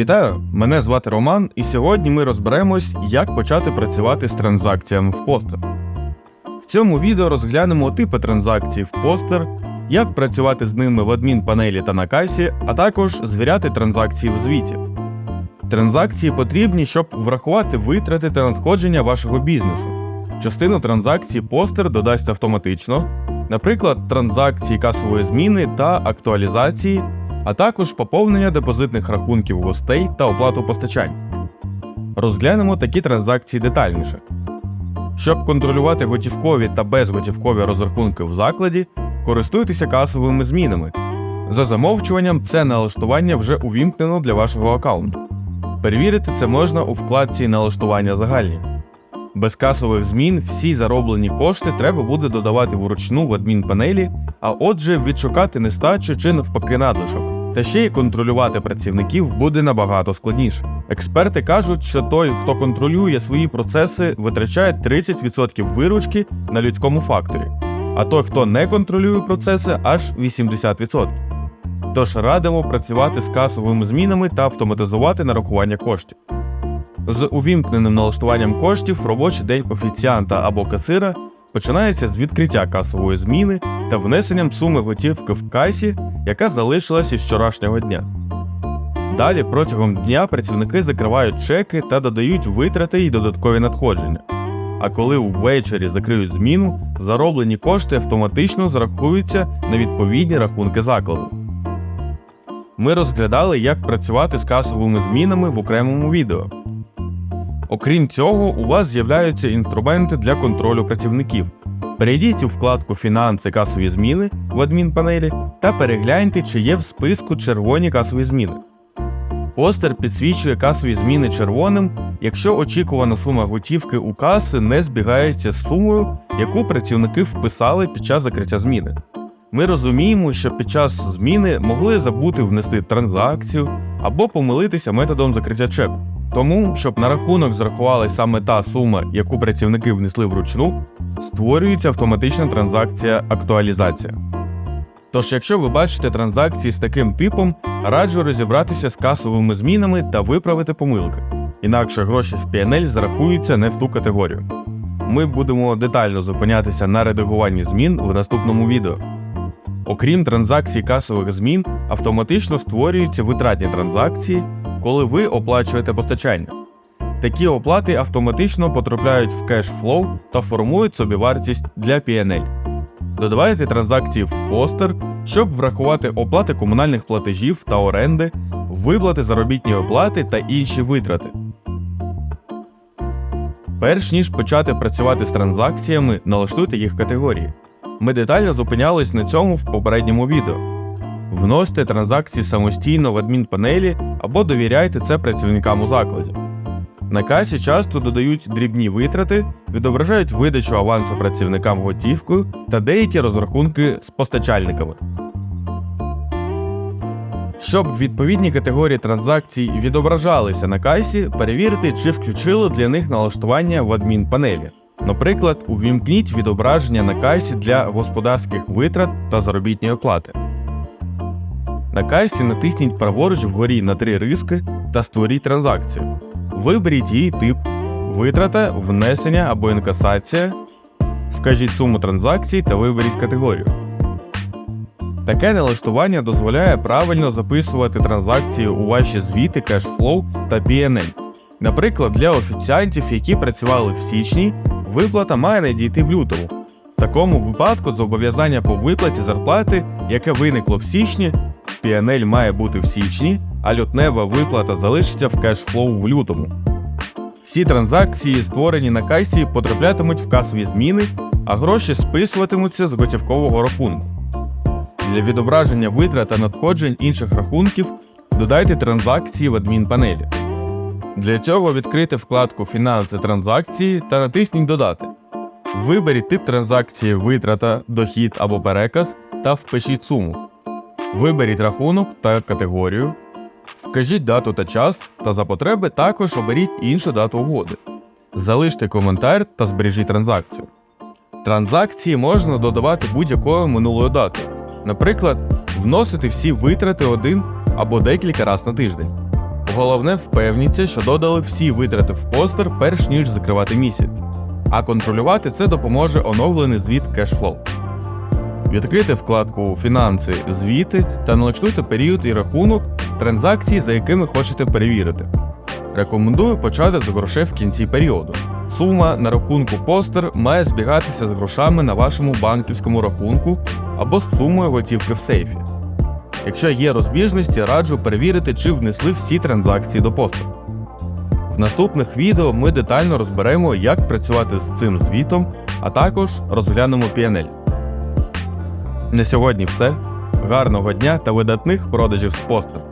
Вітаю! Мене звати Роман, і сьогодні ми розберемось, як почати працювати з транзакціями в постер. В цьому відео розглянемо типи транзакцій в постер, як працювати з ними в адмінпанелі та на касі, а також звіряти транзакції в звіті. Транзакції потрібні, щоб врахувати витрати та надходження вашого бізнесу. Частину транзакцій постер додасть автоматично, наприклад, транзакції касової зміни та актуалізації, а також поповнення депозитних рахунків гостей та оплату постачань. Розглянемо такі транзакції детальніше. Щоб контролювати готівкові та безготівкові розрахунки в закладі, користуйтеся касовими змінами. За замовчуванням, це налаштування вже увімкнено для вашого аккаунту. Перевірити це можна у вкладці Налаштування загальні. Без касових змін всі зароблені кошти треба буде додавати вручну в адмінпанелі, а отже, відшукати нестачу чи навпаки надлишок. Та ще й контролювати працівників буде набагато складніше. Експерти кажуть, що той, хто контролює свої процеси, витрачає 30% виручки на людському факторі, а той, хто не контролює процеси, аж 80%. Тож радимо працювати з касовими змінами та автоматизувати нарахування коштів. З увімкненим налаштуванням коштів робочий день офіціанта або касира починається з відкриття касової зміни та внесенням суми готівки в касі, яка залишилась із вчорашнього дня. Далі протягом дня працівники закривають чеки та додають витрати і додаткові надходження. А коли ввечері закриють зміну, зароблені кошти автоматично зарахуються на відповідні рахунки закладу. Ми розглядали, як працювати з касовими змінами в окремому відео. Окрім цього, у вас з'являються інструменти для контролю працівників. Перейдіть у вкладку Фінанси касові зміни в адмінпанелі та перегляньте, чи є в списку червоні касові зміни. Постер підсвічує касові зміни червоним, якщо очікувана сума готівки у каси не збігається з сумою, яку працівники вписали під час закриття зміни. Ми розуміємо, що під час зміни могли забути внести транзакцію або помилитися методом закриття чеку. Тому, щоб на рахунок зарахувалась саме та сума, яку працівники внесли вручну, створюється автоматична транзакція актуалізація. Тож, якщо ви бачите транзакції з таким типом, раджу розібратися з касовими змінами та виправити помилки. Інакше гроші в PNL зарахуються не в ту категорію. Ми будемо детально зупинятися на редагуванні змін в наступному відео. Окрім транзакцій касових змін, автоматично створюються витратні транзакції, коли ви оплачуєте постачання. Такі оплати автоматично потрапляють в кешфлоу та формують собівартість для PNL. Додавайте транзакції в постер, щоб врахувати оплати комунальних платежів та оренди, виплати заробітної оплати та інші витрати. Перш ніж почати працювати з транзакціями, налаштуйте їх категорії. Ми детально зупинялись на цьому в попередньому відео. Вносьте транзакції самостійно в адмінпанелі або довіряйте це працівникам у закладі. На касі часто додають дрібні витрати, відображають видачу авансу працівникам готівкою та деякі розрахунки з постачальниками. Щоб відповідні категорії транзакцій відображалися на касі, перевірте, чи включили для них налаштування в адмінпанелі. Наприклад, увімкніть відображення на касі для господарських витрат та заробітної оплати. На касі натисніть праворуч вгорі на три риски та створіть транзакцію. Виберіть її тип, витрата, внесення або інкасація. Вкажіть суму транзакцій та виберіть категорію. Таке налаштування дозволяє правильно записувати транзакції у ваші звіти Cashflow та PNL. Наприклад, для офіціантів, які працювали в січні, виплата має надійти в лютому. В такому випадку зобов'язання по виплаті зарплати, яке виникло в січні, PNL має бути в січні, а лютнева виплата залишиться в кешфлоу в лютому. Всі транзакції, створені на касі, потраплятимуть в касові зміни, а гроші списуватимуться з готівкового рахунку. Для відображення витрат та надходжень інших рахунків додайте транзакції в адмінпанелі. Для цього відкрийте вкладку Фінанси транзакції та натисніть Додати. Виберіть тип транзакції витрата, дохід або переказ та впишіть суму. Виберіть рахунок та категорію. Вкажіть дату та час, та за потреби також оберіть іншу дату угоди. Залиште коментар та збережіть транзакцію. Транзакції можна додавати будь-якою минулою датою. Наприклад, вносити всі витрати один або декілька разів на тиждень. Головне впевніться, що додали всі витрати в постер, перш ніж закривати місяць. А контролювати це допоможе оновлений звіт Cashflow. Відкрийте вкладку Фінанси, звіти та налаштуйте період і рахунок транзакцій, за якими хочете перевірити. Рекомендую почати з грошей в кінці періоду. Сума на рахунку постер має збігатися з грошами на вашому банківському рахунку або з сумою готівки в сейфі. Якщо є розбіжності, раджу перевірити, чи внесли всі транзакції до постеру. В наступних відео ми детально розберемо, як працювати з цим звітом, а також розглянемо PNL. На сьогодні все. Гарного дня та видатних продажів з постер.